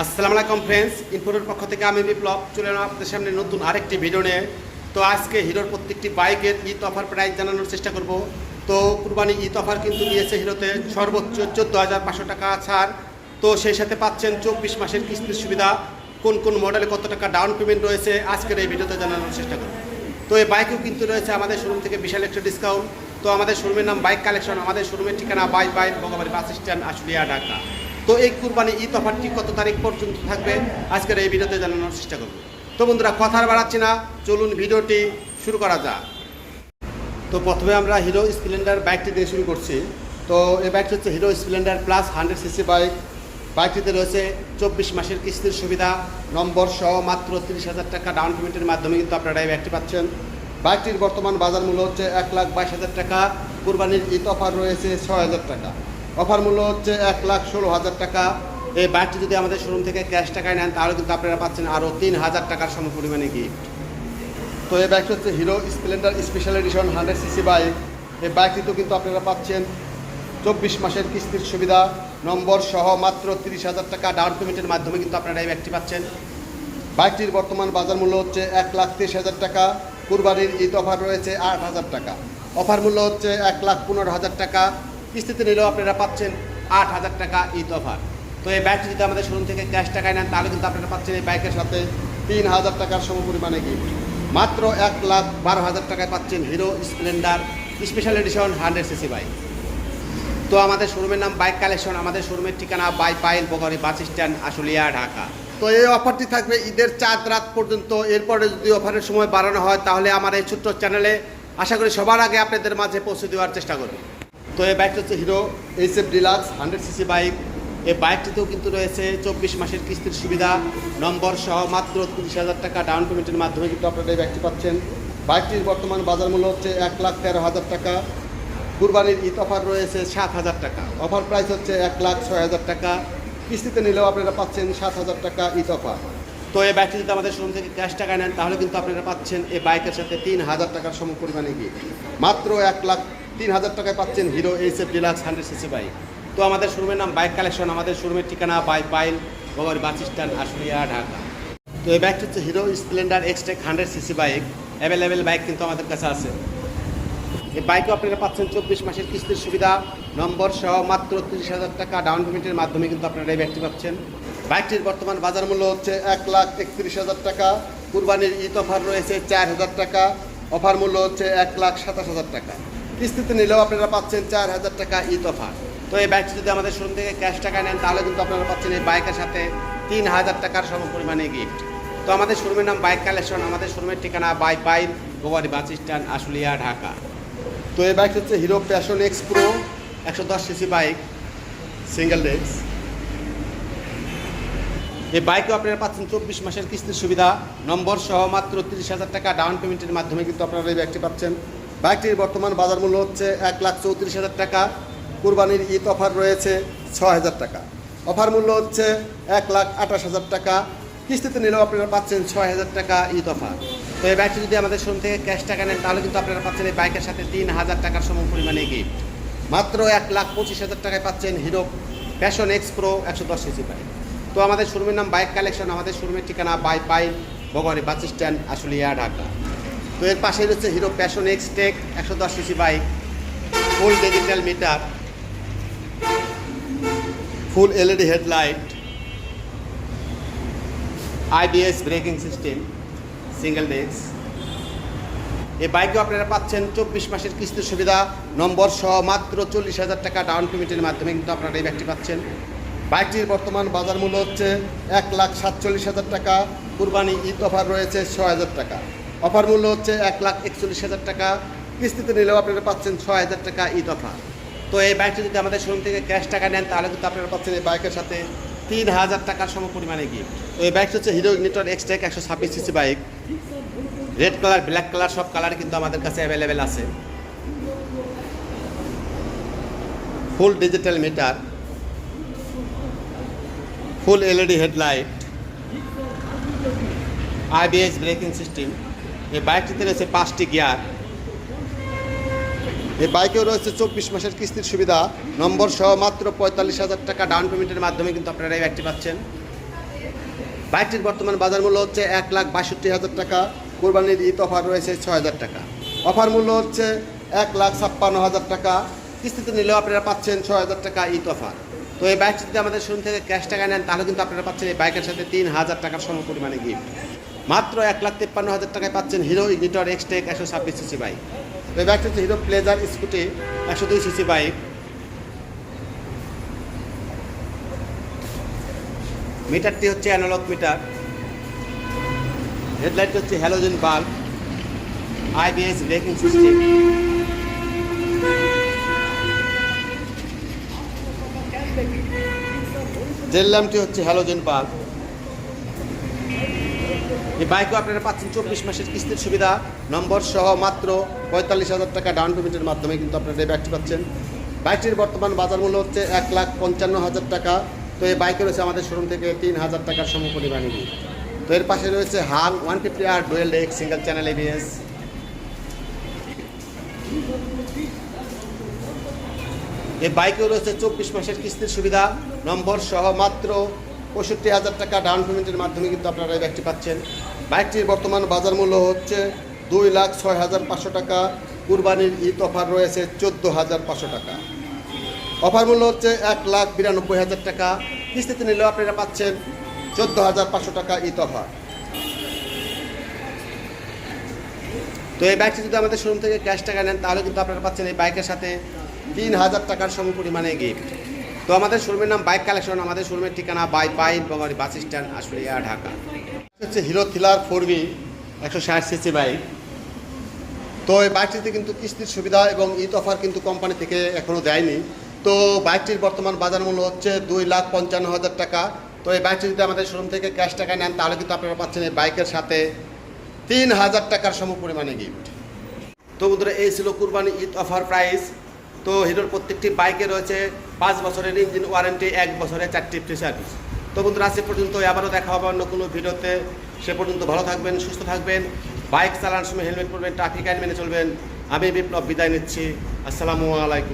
আসসালামু আলাইকুম ফ্রেন্ডস ইনফোর পক্ষ থেকে আমি বিপ্লব, চলে এলাম আপনাদের সামনে নতুন আরেকটি ভিডিও নিয়ে। তো আজকে হিরোর প্রত্যেকটি বাইকের ঈদ অফার প্রাইস জানানোর চেষ্টা করব। তো কুরবানি ঈদ অফার কিন্তু দিয়েছে হিরোতে সর্বোচ্চ চোদ্দ হাজার পাঁচশো টাকা ছাড়। তো সেই সাথে পাচ্ছেন চব্বিশ মাসের কিস্তির সুবিধা। কোন কোন মডেলে কত টাকা ডাউন পেমেন্ট রয়েছে আজকের এই ভিডিওতে জানানোর চেষ্টা করব। তো এই বাইকেও কিন্তু রয়েছে আমাদের শোরুম থেকে বিশাল একটা ডিসকাউন্ট তো আমাদের শোরুমের নাম বাইক কালেকশন আমাদের শোরুমের ঠিকানা বাই বাইক বগাবাড়ি বাস স্ট্যান্ড, আশুলিয়া, ঢাকা। তো এই কুরবানি ঈদ অফারটি কত তারিখ পর্যন্ত থাকবে? আজকের এই ভিডিওতে জানানোর চেষ্টা করব। তো বন্ধুরা কথা বাড়াচ্ছি না, চলুন ভিডিওটি শুরু করা যাক। তো প্রথমে আমরা হিরো স্প্লেন্ডার বাইকটি দিয়ে শুরু করছি। তো এই বাইকটি হচ্ছে Hero Splendor plus hundred CC bike. বাইকটিতে রয়েছে চব্বিশ মাসের কিস্তির সুবিধা, নম্বর সহ মাত্র তিরিশ হাজার টাকা ডাউন পেমেন্টের মাধ্যমে কিন্তু আপনারা এই বাইকটি পাচ্ছেন। বাইকটির বর্তমান বাজার মূল্য হচ্ছে এক লাখ বাইশ হাজার টাকা, কুরবানির ঈদ অফার রয়েছে ছয় হাজার টাকা। অফার মূল্য হচ্ছে এক লাখ ষোলো হাজার টাকা। এই বাইকটি যদি আমাদের শোরুম থেকে ক্যাশ টাকায় নেন, তাহলে কিন্তু আপনারা পাচ্ছেন আরও তিন হাজার টাকার সম পরিমাণে গিফট তো এই বাইকটি হচ্ছে Hero Splendor special edition hundred CC bike এই বাইকটিতেও কিন্তু আপনারা পাচ্ছেন চব্বিশ মাসের কিস্তির সুবিধা। নম্বর সহ মাত্র তিরিশ হাজার টাকা ডাউন পেমেন্টের মাধ্যমে কিন্তু আপনারা এই বাইকটি পাচ্ছেন। বাইকটির বর্তমান বাজার মূল্য হচ্ছে এক লাখ তিরিশ হাজার টাকা। কুরবানির ঈদ অফার রয়েছে আট হাজার টাকা। অফার মূল্য হচ্ছে এক লাখ পনেরো হাজার টাকা। কিস্তিতে নিলেও আপনারা পাচ্ছেন আট হাজার টাকা ঈদ অফার। তো এই বাইকটি যদি আমাদের শোরুম থেকে ক্যাশ টাকায় নেন, তাহলে কিন্তু আপনারা পাচ্ছেন এই বাইকের সাথে তিন হাজার টাকার সম পরিমাণে গিফট মাত্র এক লাখ বারো হাজার টাকায় পাচ্ছেন Hero Splendor special edition hundred CC bike তো আমাদের শোরুমের নাম বাইক কালেকশন আমাদের শোরুমের ঠিকানা Baipail বগরি bus stand, Ashulia, Dhaka. তো এই অফারটি থাকবে ঈদের চাঁদ রাত পর্যন্ত। এরপরে যদি অফারের সময় বাড়ানো হয়, তাহলে আমার এই ছোট্ট চ্যানেলে আশা করি সবার আগে আপনাদের মাঝে পৌঁছে দেওয়ার চেষ্টা করব। তো এই বাইকটা হচ্ছে Hero H F deluxe hundred CC bike এই বাইকটিতেও কিন্তু রয়েছে চব্বিশ মাসের কিস্তির সুবিধা। নম্বর সহ মাত্র তিরিশ হাজার টাকা ডাউন পেমেন্টের মাধ্যমে কিন্তু আপনারা এই বাইকটি পাচ্ছেন। বাইকটির বর্তমান বাজার মূল্য হচ্ছে এক লাখ তেরো হাজার টাকা। কুরবানির ঈদ অফার রয়েছে সাত হাজার টাকা। অফার প্রাইস হচ্ছে এক লাখ ছয় হাজার টাকা। কিস্তিতে নিলেও আপনারা পাচ্ছেন সাত হাজার টাকা ঈদ অফার। তো এই বাইকটি যদি আমাদের শোরুম থেকে ক্যাশ টাকা নেন, তাহলে কিন্তু আপনারা পাচ্ছেন এই বাইকের সাথে তিন হাজার টাকার সম পরিমাণে গিয়ে মাত্র এক লাখ তিন হাজার টাকায় পাচ্ছেন Hero H F deluxe hundred CC bike তো আমাদের শোরুমের নাম বাইক কালেকশন আমাদের শোরুমের ঠিকানা বাই পাইল গোবর বাস স্ট্যান্ড আশুলিয়া, ঢাকা। তো এই বাইকটি হচ্ছে Hero Splendor Xtec hundred CC bike available bike কিন্তু আমাদের কাছে আছে। এই বাইকে আপনারা পাচ্ছেন চব্বিশ মাসের কিস্তির সুবিধা। নম্বর সহ মাত্র তিরিশ হাজার টাকা ডাউন পেমেন্টের মাধ্যমে কিন্তু আপনারা এই বাইকটি পাচ্ছেন। বাইকটির বর্তমান বাজার মূল্য হচ্ছে এক লাখ একত্রিশ হাজার টাকা। কুরবানির ঈদ অফার রয়েছে চার হাজার টাকা। অফার মূল্য হচ্ছে এক লাখ সাতাশ হাজার টাকা। কিস্তিতে নিলেও আপনারা পাচ্ছেন চার হাজার টাকা অফার তো এই বাইকটি যদি আমাদের শোরুম থেকে ক্যাশ টাকা নেন, তাহলে কিন্তু আপনারা পাচ্ছেন এই বাইকের সাথে তিন হাজার টাকার সম পরিমাণে গিফট তো আমাদের শোরুমের নাম বাইক কালেকশন, আমাদের শোরুমের ঠিকানা বাই পাইল গোয়ারি বাস স্ট্যান্ড, আশুলিয়া, ঢাকা। তো এই বাইক হচ্ছে হিরো প্যাশন এক্স প্রো, একশো দশ সিসি বাইক, সিঙ্গেল ডেস্ক এই বাইকেও আপনারা পাচ্ছেন চব্বিশ মাসের কিস্তির সুবিধা। নম্বর সহ মাত্র তিরিশ হাজার টাকা ডাউন পেমেন্টের মাধ্যমে কিন্তু আপনারা এই বাইকটি পাচ্ছেন। বাইকটির বর্তমান বাজার মূল্য হচ্ছে এক লাখ চৌত্রিশ হাজার টাকা। কুরবানির ঈদ অফার রয়েছে ছ হাজার টাকা। অফার মূল্য হচ্ছে এক লাখ আঠাশ হাজার টাকা। কিস্তিতে নিলেও আপনারা পাচ্ছেন ছয় হাজার টাকা ঈদ অফার। তো এই বাইকটি যদি আমাদের শোরুম থেকে ক্যাশ টাকা নেন, তাহলে কিন্তু আপনারা পাচ্ছেন এই বাইকের সাথে তিন হাজার টাকার সম পরিমাণে গিফট মাত্র এক লাখ পঁচিশ হাজার টাকায় পাচ্ছেন হিরো প্যাশন এক্স প্রো একশো দশ সিসি বাইক তো আমাদের শোরুমের নাম বাইক কালেকশন, আমাদের শোরুমের ঠিকানা Baipail বগরি bus stand, Ashulia, Dhaka. তো এর পাশেই রয়েছে হিরো প্যাশন এক্স টেক একশো দশ CC bike full digital meter full LED headlight IBS braking system single disc এই বাইকেও আপনারা পাচ্ছেন চব্বিশ মাসের কিস্তির সুবিধা, নম্বর সহ মাত্র চল্লিশ হাজার টাকা ডাউন পেমেন্টের মাধ্যমে কিন্তু আপনারা এই বাইকটি পাচ্ছেন। বাইকটির বর্তমান বাজার মূল্য হচ্ছে এক লাখ সাতচল্লিশ হাজার টাকা, কুরবানি ঈদ অফার রয়েছে ছ হাজার টাকা। অফার মূল্য হচ্ছে এক লাখ একচল্লিশ হাজার টাকা। কিস্তিতে নিলেও আপনারা পাচ্ছেন ছ হাজার টাকা ঈদ অফার। তো এই বাইকটি যদি আমাদের শোরুম থেকে ক্যাশ টাকা নেন, তাহলে কিন্তু আপনারা পাচ্ছেন এই বাইকের সাথে তিন হাজার টাকার সম পরিমাণে গিফট তো এই বাইকটি হচ্ছে হিরো ইগনিটর এক্সটেক একশো ছাব্বিশ CC bike. Red colour black colour সব কালার কিন্তু আমাদের কাছে অ্যাভেলেবেল আছে। Full digital meter full LED headlight IBS braking system এই বাইকটিতে রয়েছে পাঁচটি গিয়ার। এই বাইকেও রয়েছে চব্বিশ মাসের কিস্তির সুবিধা। নম্বর সহ মাত্র পঁয়তাল্লিশ হাজার টাকা ডাউন পেমেন্টের মাধ্যমে কিন্তু আপনারা এই বাইকটি পাচ্ছেন। বাইকটির বর্তমান বাজার মূল্য হচ্ছে এক লাখ বাষট্টি হাজার টাকা। কোরবানির ঈদ অফার রয়েছে ছয় হাজার টাকা। অফার মূল্য হচ্ছে এক লাখ ছাপ্পান্ন হাজার টাকা। কিস্তিতে নিলেও আপনারা পাচ্ছেন ছয় হাজার টাকা ঈদ অফার। তো এই বাইকটি যদি আমাদের শোরুম থেকে ক্যাশ টাকা নেন, তাহলে কিন্তু আপনারা পাচ্ছেন এই বাইকের সাথে তিন হাজার টাকার সম পরিমাণে গিফট মাত্র এক লাখ তিপ্পান্ন হাজার টাকায় পাচ্ছেন হিরো ইগনিটর এক্সটেক একশো ছাব্বিশ সিসি বাইক। এই বাইকটি হচ্ছে হিরো প্লেজার স্কুটি একশো দুই সিসি বাইক। মিটারটি হচ্ছে অ্যানালগ মিটার। হেডলাইট হচ্ছে halogen bulb. IBS braking system. Jail ল্যাম্পটি হচ্ছে হ্যালোজেন বাল্ব। এই বাইকও আপনারা পাচ্ছেন চব্বিশ মাসের কিস্তির সুবিধা। নম্বর সহ মাত্র পঁয়তাল্লিশ হাজার টাকা ডাউন পেমেন্টের মাধ্যমে কিন্তু আপনারা এই বাইকটি পাচ্ছেন। বাইকটির বর্তমান বাজার মূল্য হচ্ছে এক লাখ পঞ্চান্ন হাজার টাকা। তো এই বাইকে রয়েছে আমাদের শোরুম থেকে তিন হাজার টাকার সমপরিমাণে gift। তো এর পাশে রয়েছে হাল one fifty R dual disc single channel ABS এই বাইকেও রয়েছে চব্বিশ মাসের কিস্তির সুবিধা। নম্বর সহ মাত্র পঁয়ষট্টি হাজার টাকা ডাউন পেমেন্টের মাধ্যমে কিন্তু আপনারা এই বাইকটি পাচ্ছেন। বাইকটির বর্তমান বাজার মূল্য হচ্ছে দুই লাখ ছয় হাজার পাঁচশো টাকা। কুরবানির ঈদ অফার রয়েছে চোদ্দ হাজার পাঁচশো টাকা। অফার মূল্য হচ্ছে এক লাখ বিরানব্বই হাজার টাকা। কিস্তিতে নিলেও আপনারা পাচ্ছেন চোদ্দ হাজার পাঁচশো টাকা ঈদ অফার তো এই বাইকটি যদি আমাদের শোরুম থেকে ক্যাশ টাকা নেন, তাহলে কিন্তু আপনারা পাচ্ছেন এই বাইকের সাথে তিন হাজার টাকার সম পরিমাণে গিফট তো আমাদের শোরুমের নাম বাইক কালেকশন আমাদের শোরুমের ঠিকানা বাই পাইন বঙ্গালী বাস স্ট্যান্ড আশুলিয়া ঢাকা। হচ্ছে হিরো থিলার ফোর বি একশো ষাট সিসি বাইক। তো এই বাইকটিতে কিন্তু কিস্তির সুবিধা এবং ঈদ অফার কিন্তু কোম্পানি থেকে এখনও দেয়নি। তো বাইকটির বর্তমান বাজার মূল্য হচ্ছে দুই লাখ পঞ্চান্ন হাজার টাকা। তো এই বাইকটি যদি আমাদের শোরুম থেকে ক্যাশ টাকা নেন তাহলে কিন্তু আপনারা পাচ্ছেন এই বাইকের সাথে তিন হাজার টাকার সম পরিমাণে গিফট। তো বন্ধুরা এই ছিল কুরবানি ঈদ অফার প্রাইস। তো হিরোর প্রত্যেকটি বাইকে রয়েছে পাঁচ বছরের ইঞ্জিন ওয়ারেন্টি, এক বছরে চারটি ফ্রি সার্ভিস। তো বন্ধুরা, আজ পর্যন্ত আবারও দেখা হবে অন্য কোনো ভিডিওতে। সে পর্যন্ত ভালো থাকবেন, সুস্থ থাকবেন। বাইক চালানোর সময় হেলমেট পরবেন, ট্রাফিক আইন মেনে চলবেন। আমি বিপ্লব বিদায় নিচ্ছি। আসসালামু আলাইকুম।